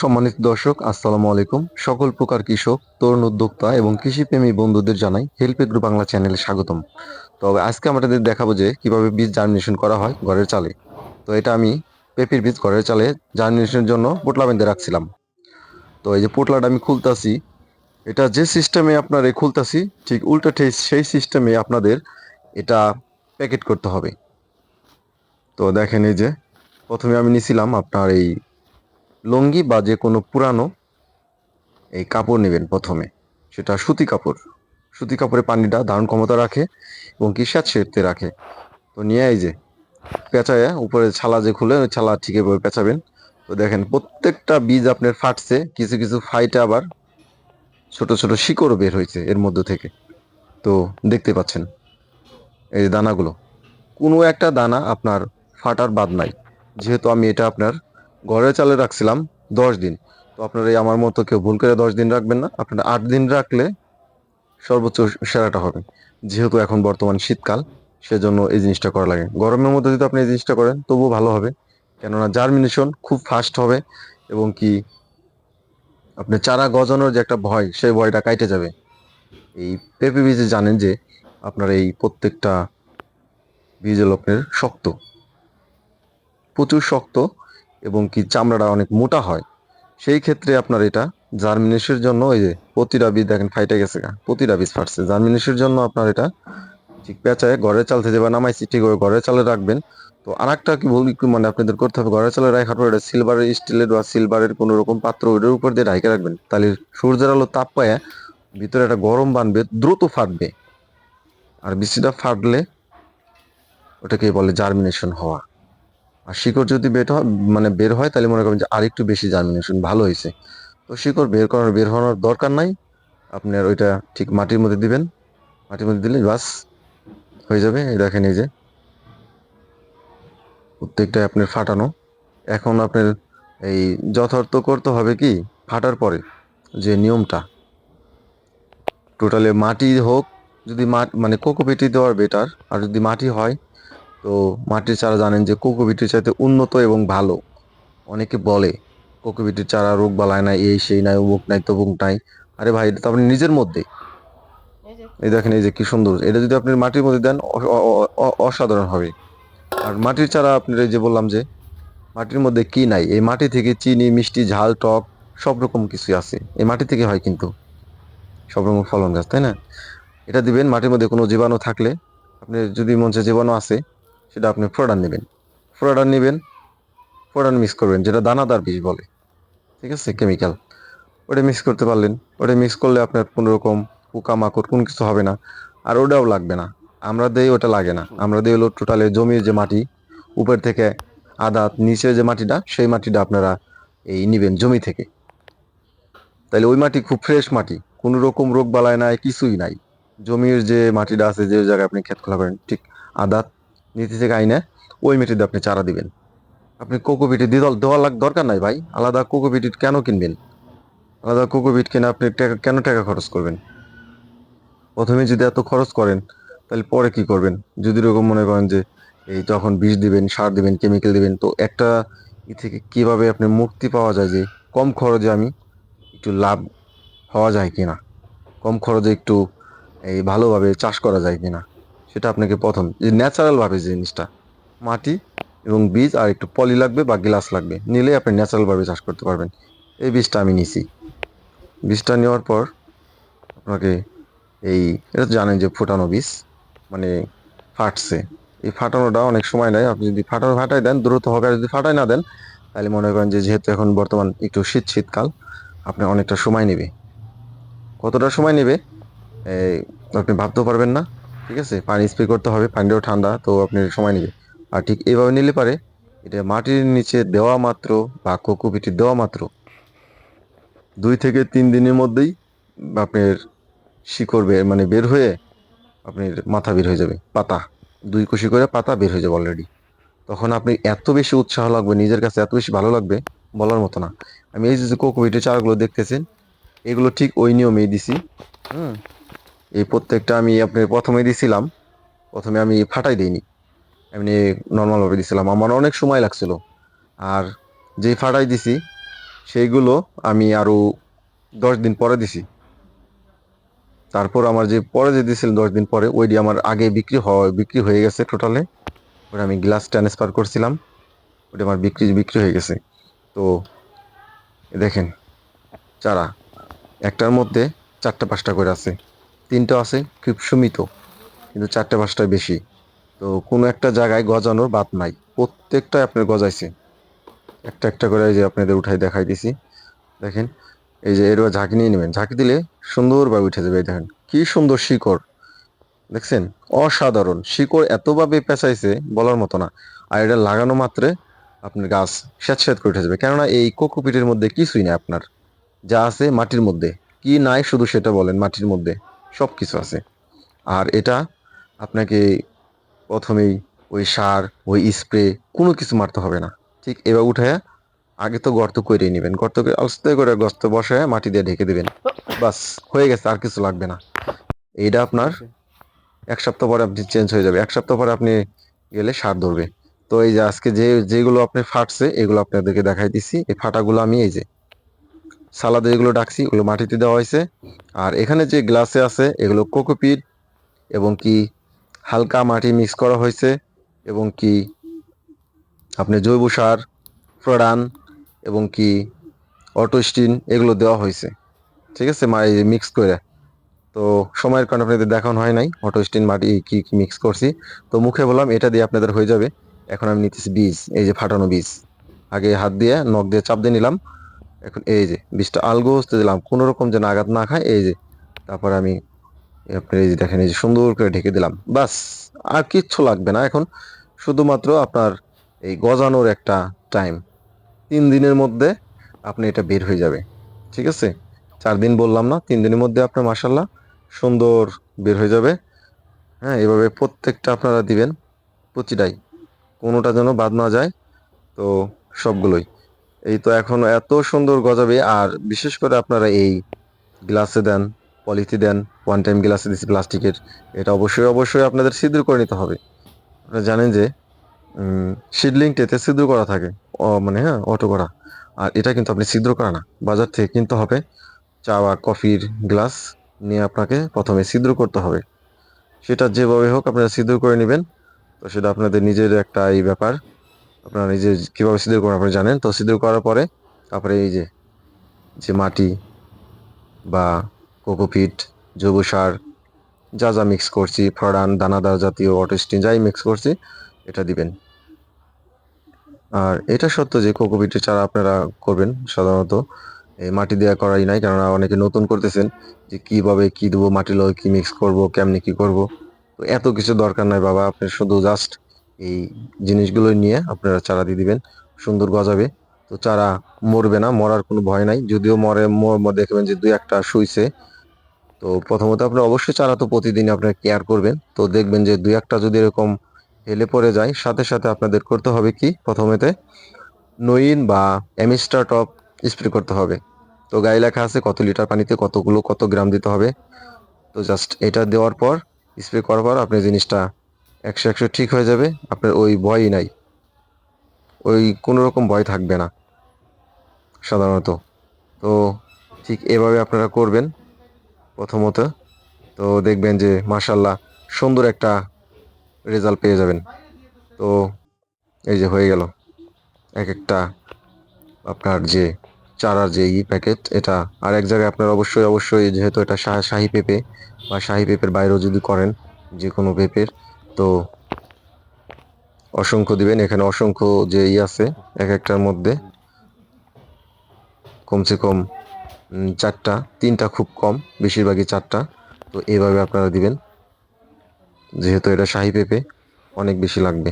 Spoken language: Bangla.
সম্মানিত দর্শক, আসসালামু আলাইকুম। সকল প্রকার কৃষক, তরুণ উদ্যোক্তা এবং কৃষিপ্রেমী বন্ধুদের জানাই হেল্প এগ্রো বাংলা চ্যানেলে স্বাগতম। তবে আজকে আমাদের দেখাবো যে কীভাবে বীজ জার্মিনেশন করা হয় ঘরের চালে। তো এটা আমি পেঁপির বীজ ঘরের চালে জার্মিনেশনের জন্য পোটলা বেঁধে রাখছিলাম। তো এই যে পোটলাটা আমি খুলতাছি, এটা যে সিস্টেমে আপনার এই খুলতাছি, ঠিক উল্টো সেই সিস্টেমে আপনাদের এটা প্যাকেট করতে হবে। তো দেখেন এই যে, প্রথমে আমি নিছিলাম আপনার এই লুঙ্গি বা যে কোনো পুরানো এই কাপড় নেবেন প্রথমে। সেটা সুতি কাপড়। সুতি কাপড়ে পানিটা ধারণ ক্ষমতা রাখে এবং কি সেরতে রাখে। তো নিয়ে এই যে পেঁচায়, উপরে ছালা যে খুলে, ওই ছালা ঠিক এভাবে পেঁচাবেন। তো দেখেন প্রত্যেকটা বীজ আপনার ফাটছে, কিছু কিছু ফাইটে আবার ছোট ছোট শিকড়ও বের হয়েছে এর মধ্য থেকে। তো দেখতে পাচ্ছেন এই দানাগুলো। কোনো একটা দানা আপনার ফাটার বাদ নাই। যেহেতু আমি এটা আপনার ঘরের চালে রাখছিলাম দশ দিন। তো আপনারা এই আমার মতো কেউ ভুল করে দশ দিন রাখবেন না। আপনারা আট দিন রাখলে সর্বোচ্চ সেরাটা হবে। যেহেতু এখন বর্তমান শীতকাল, সেজন্য এই জিনিসটা করা লাগে। গরমের মধ্যে যদি আপনি এই জিনিসটা করেন, তবুও ভালো হবে। কেননা জার্মিনেশন খুব ফাস্ট হবে এবং কি আপনি চারা গজানোর যে একটা ভয়, সেই ভয়টা কাইটে যাবে। এই পেঁপে বীজে জানেন যে আপনার এই প্রত্যেকটা বীজ আপনার শক্ত। প্রচুর শক্ত এবং কি চামড়াটা অনেক মোটা হয়, সেই ক্ষেত্রে আপনার এটা জার্মিনেশনের জন্য ওই যে প্রতিটা দেখেন ফাইটে গেছে প্রতিটা বীজ ফাটছে। জার্মিনেশনের জন্য আপনার এটা ঠিক পেঁচায় ঘরের চাল থেকে বা নামাইছি, ঠিক ওই ঘরের চালে রাখবেন। তো আর একটা কি বলি মানে আপনাদের করতে হবে, ঘরের চালে রাখার পর এটা সিলভারের স্টিলের বা সিলভারের কোনো রকম পাত্র ওইটার উপর দিয়ে ঢাকে রাখবেন। তাহলে সূর্যের আলো তাপ পায় ভিতরে একটা গরম বানবে, দ্রুত ফাটবে। আর বৃষ্টিটা ফাটলে ওটাকে বলে জার্মিনেশন হওয়া। আর শিকড় যদি বের হয় মানে বের হয়, তাহলে মনে করবেন যে আরেকটু বেশি জার্মিনেশন, ভালো হয়েছে। তো শিকড় বের করার, বের হওয়ার দরকার নাই। আপনার ওইটা ঠিক মাটির মধ্যে দিবেন। মাটির মধ্যে দিলে বাস হয়ে যাবে। এই দেখেন এই যে। প্রত্যেকটা আপনার ফাটানো। এখন আপনার এই যথার্থ করতে হবে কি? ফাটার পরে যে নিয়মটা। টোটালে মাটি হোক, যদি মানে কোকোপিটি দেওয়ার বেটার আর যদি মাটি হয় তো মাটির চারা জানেন যে কোকোপিটির চাইতে উন্নত এবং ভালো। অনেকে বলে, কোকো কোকোপিটির চারা রোগ বালায় না এই সেই নাই, অমুক নাই তবুক নাই। আরে ভাই, এটা তো আপনি নিজের মধ্যে। এই দেখেন, এই যে কি সুন্দর। এটা যদি আপনি মাটির মধ্যে দেন অসাধারণ হবে। আর মাটির চারা আপনার এই যে বললাম যে, মাটির মধ্যে কি নাই? এই মাটি থেকে চিনি, মিষ্টি, ঝাল, টক, সব রকম কিছুই আছে। এই মাটি থেকে হয় কিন্তু। সব রকম ফলন গাছ, তাই না? এটা দিবেন, মাটির মধ্যে কোনো জীবাণু থাকলে, আপনি যদি চায় জীবাণু আছে সেটা আপনি ফোড়ান নেবেন। ফোড়ান নেবেন, ফোড়ান মিক্স করবেন, যেটা দানাদার বীজ বলে। ঠিক আছে? কেমিক্যাল ওটা মিক্স করতে পারলেন। ওটা মিক্স করলে আপনার কোনো রকম পোকামাকড়, কোনো কিছু হবে না। আর ওটাও লাগবে না। আমরা দেই, ওটা লাগে না। আমরা দিই হলো টোটালে জমির যে মাটি, উপর থেকে আদা নিচে যে মাটিটা, সেই মাটিটা আপনারা এই নিবেন জমি থেকে। তাহলে ওই মাটি খুব ফ্রেশ মাটি। কোনো রকম রোগ বালায় নাই, কিছুই নাই। জমির যে মাটিটা আছে, যে জায়গায় আপনি ক্ষেত খোলা করেন, ঠিক আদা নিচে থেকে আইনে ওই মাটিতে আপনি চারা দিবেন। আপনি কোকোপিটি দিদল দেওয়া লাগ দরকার নাই ভাই। আলাদা কোকোপিটি কেন কিনবেন? আলাদা কোকোপিট কিনে আপনি টাকা কেন টাকা খরচ করবেন? প্রথমে যদি এত খরচ করেন, তাহলে পরে কি করবেন? যদি এরকম মনে করেন যে এই যখন বিষ দিবেন, সার দিবেন কেমিক্যাল দিবেন, তো একটা ই থেকে কীভাবে আপনি মুক্তি পাওয়া যায় যে কম খরচে আমি একটু লাভ হওয়া যায় কিনা? কম খরচে একটু এই ভালোভাবে চাষ করা যায় কিনা? সেটা আপনাকে প্রথম, যে ন্যাচারালভাবে যে জিনিসটা, মাটি এবং বীজ আর একটু পলি লাগবে বা গ্লাস লাগবে নিলে আপনি ন্যাচারালভাবে চাষ করতে পারবেন। এই বীজটা আমি নিছি। বীজটা নেওয়ার পর আপনাকে এই, এটা জানেন যে ফোটানো বীজ মানে ফাটছে। এই ফাটানোটা অনেক সময় নেয়। আপনি যদি ফাটানো ফাটাই দেন, দ্রুত হবে। আর যদি ফাটাই না দেন, তাহলে মনে করেন যে যেহেতু এখন বর্তমান একটু শীত শীতকাল আপনার অনেকটা সময় নেবে। কতটা সময় নেবে? আপনি ভাবতেও পারবেন না। ঠিক আছে? পানি স্প্রে করতে হবে, পানিটাও ঠান্ডা, তো আপনি সময় নেবে আর ঠিক এইভাবে নিলে পারে, এটা মাটির নিচে দেওয়া মাত্র বা কোকোপিটি দেওয়া মাত্র দুই থেকে তিন দিনের মধ্যেই আপনার শিকড় বের মানে বের হয়ে আপনার মাথা বের হয়ে যাবে, পাতা। দুই কুশি করে পাতা বের হয়ে যাবে অলরেডি তখন আপনি এত বেশি উৎসাহ লাগবে, নিজের কাছে এত বেশি ভালো লাগবে, বলার মতো না। আমি এই যে কোকোপিটের চারাগুলো দেখতেছেন, এগুলো ঠিক ওই নিয়মেই দিছি, হুম? এই প্রত্যেকটা আমি আপনার প্রথমে দিছিলাম। প্রথমে আমি ফাটাই দিইনি। এমনি নর্মালভাবে দিছিলাম। আমার অনেক সময় লাগছিল। আর যেই ফাটাই দিছি, সেইগুলো আমি আরও দশ দিন পরে দিছি। তারপর আমার যে পরে যে দিয়েছিল দশ দিন পরে ওইটি আমার আগে বিক্রি হওয়া বিক্রি হয়ে গেছে টোটালে ওটা আমি গ্লাস ট্রান্সফার করছিলাম। ওটা আমার বিক্রি বিক্রি হয়ে গেছে। তো দেখেন, চারা। একটার মধ্যে চারটা, পাঁচটা করে আছে। তিনটা আছে খুব সীমিত, কিন্তু চারটে পাঁচটা বেশি। তো কোনো একটা জায়গায় গজানোর বাদ নাই, প্রত্যেকটাই আপনার গজাইছে। একটা একটা করে যে আপনাদের উঠাই দেখাই দিছি। দেখেন, এই যে এর ঝাঁকি নিয়ে নেবেন। ঝাঁকি দিলে সুন্দরভাবে উঠে যাবে দেখেন, কি সুন্দর শিকড়। দেখছেন? অসাধারণ। শিকড় এতভাবে পেঁচাইছে বলার মতো না। আর এটা লাগানো মাত্রে আপনার গাছ স্যাঁত করে উঠে যাবে। কেননা এই কোকোপিটের মধ্যে কিছুই নেই আপনার। যা আছে মাটির মধ্যে। কি নাই শুধু সেটা বলেন মাটির মধ্যে। সব কিছু আছে। আর এটা আপনাকে প্রথমেই ওই সার, ওই স্প্রে কোনো কিছু মারতে হবে না। ঠিক এবার উঠে আগে তো গর্ত করে নেবেন। গর্ত করে আস্তে করে গর্ত বসায় মাটি দিয়ে ঢেকে দেবেন। বাস, হয়ে গেছে, আর কিছু লাগবে না। এইটা আপনার এক সপ্তাহ পরে আপনি চেঞ্জ হয়ে যাবে। এক সপ্তাহ পরে আপনি গেলে সার ধরবে। তো এই যে আজকে যে, যেগুলো আপনি ফাটছে, এগুলো আপনাদেরকে দেখাই দিচ্ছি এই ফাটাগুলো আমি এই যে সালাদে যেগুলো ডাকছি ওগুলো মাটিতে দেওয়া হয়েছে। আর এখানে যে গ্লাসে আছে, এগুলো কোকোপিট এবং কি হালকা মাটি মিক্স করা হয়েছে এবং কি আপনি জৈব সার ফ্রডান এবং কি অটোস্টিন এগুলো দেওয়া হয়েছে। ঠিক আছে, মা মিক্স করে। তো সময়ের কারণে আপনাদের দেখানো হয় নাই, অটোস্টিন মাটি কি কি মিক্স করছি। তো মুখে বললাম, এটা দিয়ে আপনাদের হয়ে যাবে। এখন আমি নিতেছি বীজ, এই যে ফাটানো বীজ। আগে হাত দিয়ে, নখ দিয়ে চাপ দিয়ে নিলাম। এখন এই যে বীজটা আলগো হতে দিলাম, কোনো রকম যেন আঘাত না খায়, এই যে। তারপর আমি আপনার এই যে দেখেন, এই যে সুন্দর করে ঢেকে দিলাম। বাস, আর কিচ্ছু লাগবে না এখন। শুধুমাত্র আপনার এই গজানোর একটা টাইম তিন দিনের মধ্যে আপনি এটা বের হয়ে যাবে। ঠিক আছে? চার দিন বললাম না, তিন দিনের মধ্যে আপনার মাসাল্লাহ সুন্দর বের হয়ে যাবে। হ্যাঁ এভাবে প্রত্যেকটা আপনারা দিবেন প্রতিটাই। কোনোটা যেন বাদ না যায়। তো সবগুলোই। এই তো এখন এত সুন্দর গজাবে, আর বিশেষ করে আপনারা এই গ্লাসে দেন পলিথি দেন ওয়ান টাইম গ্লাসে দিচ্ছি প্লাস্টিকের, এটা অবশ্যই অবশ্যই আপনাদের ছিদ্র করে নিতে হবে। আপনারা জানেন যে সিডলিংটেতে ছিদ্র করা থাকে মানে হ্যাঁ অটো করা। আর এটা কিন্তু আপনি ছিদ্র করা না, বাজার থেকে কিনতে হবে চা বা কফির গ্লাস নিয়ে আপনাকে প্রথমে ছিদ্র করতে হবে। সেটা যেভাবে হোক আপনারা ছিদ্র করে নেবেন, তো সেটা আপনাদের নিজের একটা এই ব্যাপার। আপনারা যে কীভাবে ছিদ্র করেন আপনি জানেন? তো ছিদ্র করার পরে তারপরে এই যে যে মাটি বা কোকোপিট জৈব সার, যা যা মিক্স করছি, ফড়ান, দানাদার জাতীয় অটোস্টিন যাই মিক্স করছি, এটা দিবেন। আর এটা সত্য যে কোকোপিটের চারা আপনারা করবেন সাধারণত, এই মাটি দেওয়া করাই নাই, কেননা অনেকে নতুন করতেছেন যে কীভাবে কি দেবো, মাটি লগে কি মিক্স করব, কেমনি কি করব। তো এত কিছু দরকার নাই বাবা, আপনি শুধু জাস্ট এই জিনিসগুলো নিয়ে আপনারা চারা দিয়ে দিবেন, সুন্দর গজাবে। তো চারা মরবে না, মরার কোনো ভয় নাই। যদিও মরে দেখবেন যে দুই একটা শুইছে। তো প্রথমত আপনি অবশ্যই চারা তো প্রতিদিন আপনার কেয়ার করবেন। তো দেখবেন যে দুই একটা যদি এরকম হেলে পড়ে যায়, সাথে সাথে আপনাদের করতে হবে কি? প্রথমেতে নইন বা অ্যামিস্টার টপ স্প্রে করতে হবে। তো গায়ে লেখা আছে কত লিটার পানিতে কতগুলো, কত গ্রাম দিতে হবে। তো জাস্ট এটা দেওয়ার পর, স্প্রে করার পর আপনি জিনিসটা একশো একশো ঠিক হয়ে যাবে, আপনার ওই ভয়ই নাই। ওই কোনো রকম ভয় থাকবে না, সাধারণত। তো ঠিক এভাবে আপনারা করবেন প্রথমত। তো দেখবেন যে মার্শাল্লাহ সুন্দর একটা রেজাল্ট পেয়ে যাবেন। তো এই যে হয়ে গেল এক একটা আপনার যে চারার যে ই প্যাকেট, এটা আর এক জায়গায় আপনার অবশ্যই অবশ্যই যেহেতু এটা শাহি পেঁপে, বা শাহি পেঁপের বাইরেও যদি করেন যে কোনো পেঁপের তো অসংখ্য দিবেন, এখানে অসংখ্য যে ই আছে, এক একটার মধ্যে। কমসে কম চারটা, তিনটা খুব কম, বেশিরভাগই চারটা। তো এভাবে আপনারা দিবেন, যেহেতু এটা শাহি পেঁপে, অনেক বেশি লাগবে।